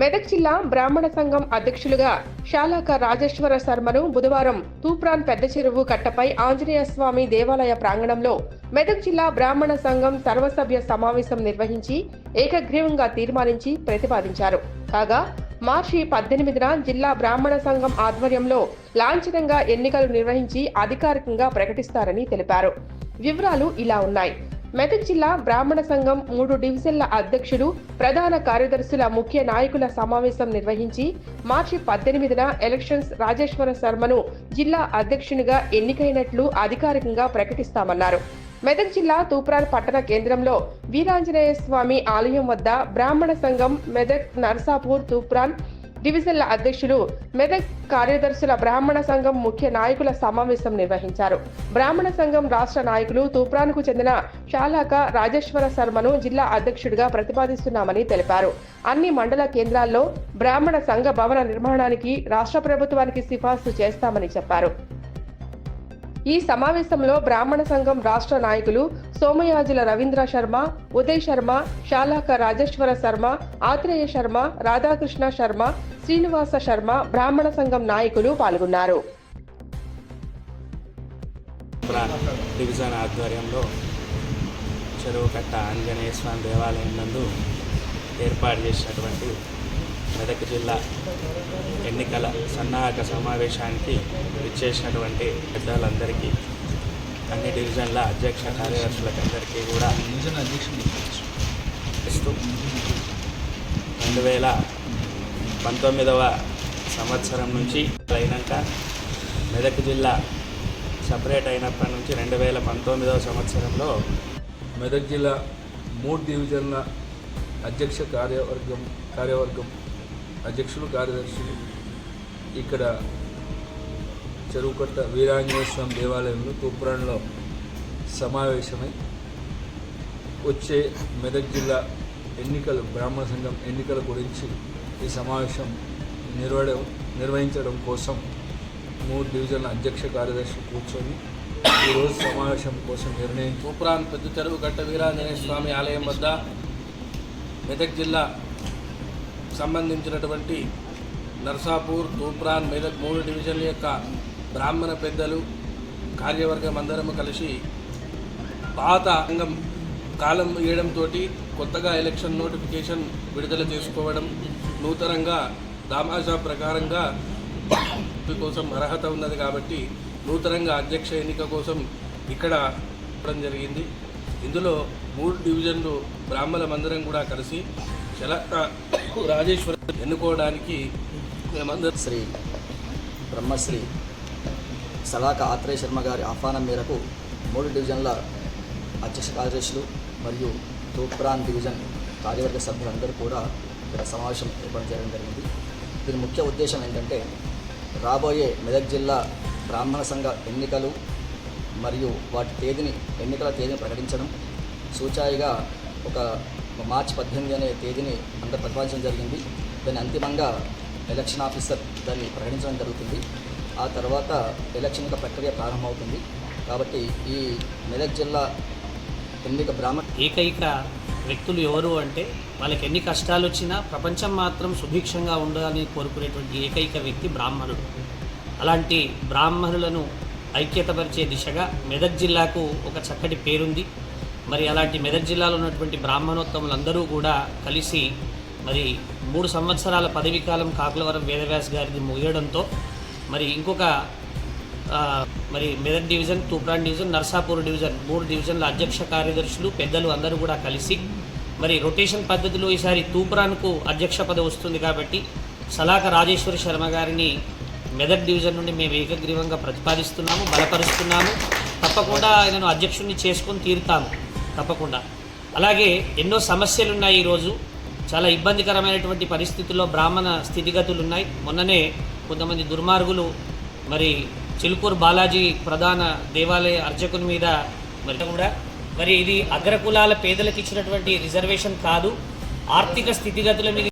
మెదక్ జిల్లా బ్రాహ్మణ సంఘం అధ్యక్షులుగా శాలాక రాజేశ్వర శర్మను బుధవారం తూప్రాన్ పెద్ద చెరువు కట్టపై ఆంజనేయ స్వామి దేవాలయ ప్రాంగణంలో మెదక్ జిల్లా బ్రాహ్మణ సంఘం సర్వసభ్య సమావేశం నిర్వహించి ఏకగ్రీవంగా తీర్మానించి ప్రతిపాదించారు. కాగా మార్చి పద్దెనిమిదిన జిల్లా బ్రాహ్మణ సంఘం ఆధ్వర్యంలో లాంఛనంగా ఎన్నికలు నిర్వహించి అధికారికంగా ప్రకటిస్తారని తెలిపారు. వివరాలు ఇలా ఉన్నాయి. మెదక్ జిల్లా బ్రాహ్మణ సంఘం మూడు డివిజన్ల అధ్యక్షులు ప్రధాన కార్యదర్శుల ముఖ్య నాయకుల సమావేశం నిర్వహించి మార్చి పద్దెనిమిదిన ఎలక్షన్స్ రాజేశ్వర శర్మను జిల్లా అధ్యక్షునిగా ఎన్నికైనట్లు అధికారికంగా ప్రకటిస్తామన్నారు. మెదక్ జిల్లా తూప్రాన్ పట్టణ కేంద్రంలో వీరాంజనేయ స్వామి ఆలయం వద్ద బ్రాహ్మణ సంఘం మెదక్ నర్సాపూర్ తూప్రాన్ డివిజన్ల అధ్యక్షులు మెదక్ కార్యదర్శుల బ్రాహ్మణ సంఘం ముఖ్య నాయకుల సమావేశం నిర్వహించారు. బ్రాహ్మణ సంఘం రాష్ట్ర నాయకులు తూప్రాన్కు చెందిన శాలాక రాజేశ్వర శర్మను జిల్లా అధ్యక్షుడిగా ప్రతిపాదిస్తున్నామని తెలిపారు. అన్ని మండల కేంద్రాల్లో బ్రాహ్మణ సంఘ భవన నిర్మాణానికి రాష్ట్ర ప్రభుత్వానికి సిఫార్సు చేస్తామని చెప్పారు. ఈ సమావేశంలో బ్రాహ్మణ సంఘం రాష్ట్ర నాయకులు సోమయాజుల రవీంద్ర శర్మ ఉదయ్ శర్మ శాలాక రాజేశ్వర శర్మ ఆత్రేయ శర్మ రాధాకృష్ణ శర్మ శ్రీనివాస శర్మ బ్రాహ్మణ సంఘం నాయకులు పాల్గొన్నారు. చెరువుకట్ట డివిజన్ ఆధ్వర్యంలో ఆంజనేయ స్వామి దేవాలయం నందు ఏర్పాటు చేసినటువంటి మెదక్ జిల్లా ఎన్నికల సన్నాహక సమావేశానికి విచ్చేసినటువంటి పెద్దలందరికీ అన్ని డివిజన్ల అధ్యక్ష కార్యదర్శులకందరికీ కూడా ఇస్తూ రెండు వేల పంతొమ్మిదవ సంవత్సరం నుంచి అయినాక మెదక్ జిల్లా సపరేట్ అయినప్పటి నుంచి రెండు వేల పంతొమ్మిదవ సంవత్సరంలో మెదక్ జిల్లా మూడు డివిజన్ల అధ్యక్ష కార్యవర్గం కార్యవర్గం అధ్యక్షులు కార్యదర్శులు ఇక్కడ చెరువుకట్ట వీరాంజనేయ స్వామి దేవాలయంలో తూప్రాన్లో సమావేశమై వచ్చే మెదక్ జిల్లా ఎన్నికలు బ్రాహ్మణ సంఘం ఎన్నికల గురించి ఈ సమావేశం నిర్వహ నిర్వహించడం కోసం మూడు డివిజన్ల అధ్యక్ష కార్యదర్శి కూర్చొని ఈరోజు సమావేశం కోసం నిర్ణయం తూప్రాన్ పెద్ద చెరువు గట్ట వీరాంజనేయ స్వామి ఆలయం వద్ద మెదక్ జిల్లా సంబంధించినటువంటి నర్సాపూర్ తూప్రాన్ మెదక్ మూడు డివిజన్ల యొక్క బ్రాహ్మణ పెద్దలు కార్యవర్గం అందరము కలిసి పాత అంగం కాలం వేయడంతో కొత్తగా ఎలక్షన్ నోటిఫికేషన్ విడుదల చేసుకోవడం నూతనంగా దామాషా ప్రకారంగా కోసం అర్హత ఉన్నది కాబట్టి నూతనంగా అధ్యక్ష ఎన్నిక కోసం ఇక్కడ ఇవ్వడం జరిగింది. ఇందులో మూడు డివిజన్లు బ్రాహ్మణమందరం కూడా కలిసి శలక రాజేశ్వర ఎన్నుకోవడానికి మేమందరం శ్రీ బ్రహ్మశ్రీ సలాక ఆత్రేయ శర్మ గారి ఆహ్వానం మేరకు మూడు డివిజన్ల అధ్యక్ష కార్యదర్శులు మరియు తూప్రాన్ డివిజన్ కార్యవర్గ సభ్యులందరూ కూడా ఇక్కడ సమావేశం ఏర్పాటు చేయడం జరిగింది. దీని ముఖ్య ఉద్దేశం ఏంటంటే రాబోయే మెదక్ జిల్లా బ్రాహ్మణ సంఘ ఎన్నికలు మరియు వాటి తేదీని ఎన్నికల తేదీని ప్రకటించడం సూచాయిగా ఒక మార్చి పద్దెనిమిది అనే తేదీని అందరు ప్రతిపాదించడం జరిగింది. దాన్ని అంతిమంగా ఎలక్షన్ ఆఫీసర్ దాన్ని ప్రకటించడం జరుగుతుంది. ఆ తర్వాత ఎలక్షన్ యొక్క ప్రక్రియ ప్రారంభమవుతుంది. కాబట్టి ఈ మెదక్ జిల్లా ఎన్నిక బ్రాహ్మణ ఏకైక వ్యక్తులు ఎవరు అంటే వాళ్ళకి ఎన్ని కష్టాలు వచ్చినా ప్రపంచం మాత్రం సుభిక్షంగా ఉండాలని కోరుకునేటువంటి ఏకైక వ్యక్తి బ్రాహ్మణుడు. అలాంటి బ్రాహ్మణులను ఐక్యతపరిచే దిశగా మెదక్ జిల్లాకు ఒక చక్కటి పేరుంది. మరి అలాంటి మెదక్ జిల్లాలో ఉన్నటువంటి బ్రాహ్మణోత్తములందరూ కూడా కలిసి మరి మూడు సంవత్సరాల పదవీకాలం కాకులవరం వేదవ్యాస్ గారిది ముగియడంతో మరి ఇంకొక మరి Medak division Toopran division Narsapur division మూడు డివిజన్ల అధ్యక్ష కార్యదర్శులు పెద్దలు అందరూ కూడా కలిసి మరి రొటేషన్ పద్ధతిలో ఈసారి తూప్రాన్కు అధ్యక్ష పదవి వస్తుంది కాబట్టి సలాక రాజేశ్వరి శర్మ గారిని మెదక్ డివిజన్ నుండి మేము ఏకగ్రీవంగా ప్రతిపాదిస్తున్నాము బలపరుస్తున్నాము. తప్పకుండా ఆయనను అధ్యక్షుడిని చేసుకొని తీరుతాము. తప్పకుండా. అలాగే ఎన్నో సమస్యలు ఉన్నాయి ఈరోజు. చాలా ఇబ్బందికరమైనటువంటి పరిస్థితుల్లో బ్రాహ్మణ స్థితిగతులు ఉన్నాయి మొన్ననే కొంతమంది దుర్మార్గులు మరి చిలుకూరు బాలాజీ ప్రధాన దేవాలయ అర్చకుని మీద మరి కూడా మరి ఇది అగ్రకులాల పేదలకు ఇచ్చినటువంటి రిజర్వేషన్ కాదు. ఆర్థిక స్థితిగతుల మీద